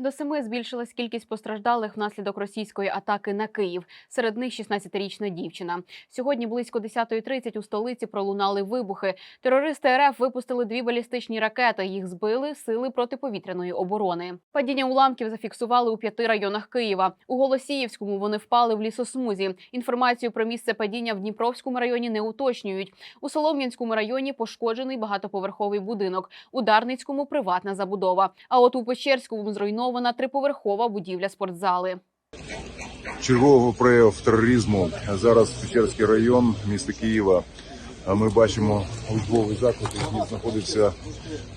До семи збільшилась кількість постраждалих внаслідок російської атаки на Київ. Серед них 16-річна дівчина. Сьогодні близько 10.30 у столиці пролунали вибухи. Терористи РФ випустили дві балістичні ракети. Їх збили сили протиповітряної оборони. Падіння уламків зафіксували у п'яти районах Києва. У Голосіївському вони впали в лісосмузі. Інформацію про місце падіння в Дніпровському районі не уточнюють. У Солом'янському районі пошкоджений багатоповерховий будинок. У Дарницькому приватна забудова. А от у Печерському зруйнована триповерхова будівля спортзали. чергового прояву тероризму зараз Печерський район міста Києва. Ми бачимо учбовий заклад, який знаходиться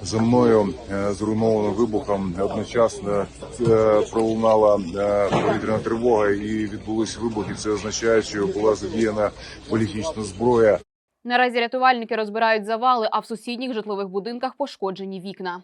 за мною, е, зруйновано вибухом. Одночасно е, пролунала е, повітряна тривога і відбулись вибухи. Це означає, що була задіяна політична зброя. Наразі рятувальники розбирають завали, а в сусідніх житлових будинках пошкоджені вікна.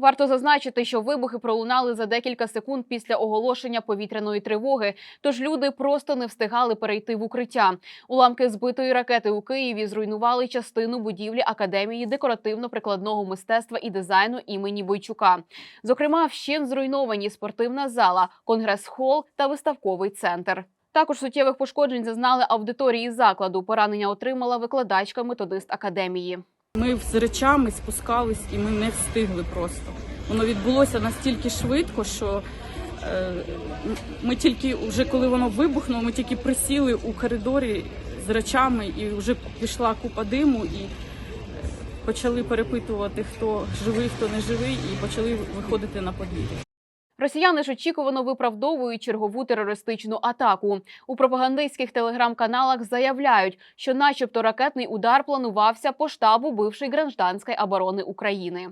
Варто зазначити, що вибухи пролунали за декілька секунд після оголошення повітряної тривоги. Тож люди просто не встигали перейти в укриття. Уламки збитої ракети у Києві зруйнували частину будівлі академії декоративно-прикладного мистецтва і дизайну імені Бойчука. Зокрема, вщент зруйновані спортивна зала, конгрес-хол та виставковий центр. Також суттєвих пошкоджень зазнали аудиторії закладу. Поранення отримала викладачка методист академії. Ми з речами спускались і ми не встигли просто. Воно відбулося настільки швидко, що е, ми тільки вже коли воно вибухнуло, ми тільки присіли у коридорі з речами, і вже пішла купа диму, і почали перепитувати, хто живий, хто не живий, і почали виходити на подвір'я. Росіяни ж очікувано виправдовують чергову терористичну атаку. У пропагандистських телеграм-каналах заявляють, що, начебто, ракетний удар планувався по штабу бившої гражданської оборони України.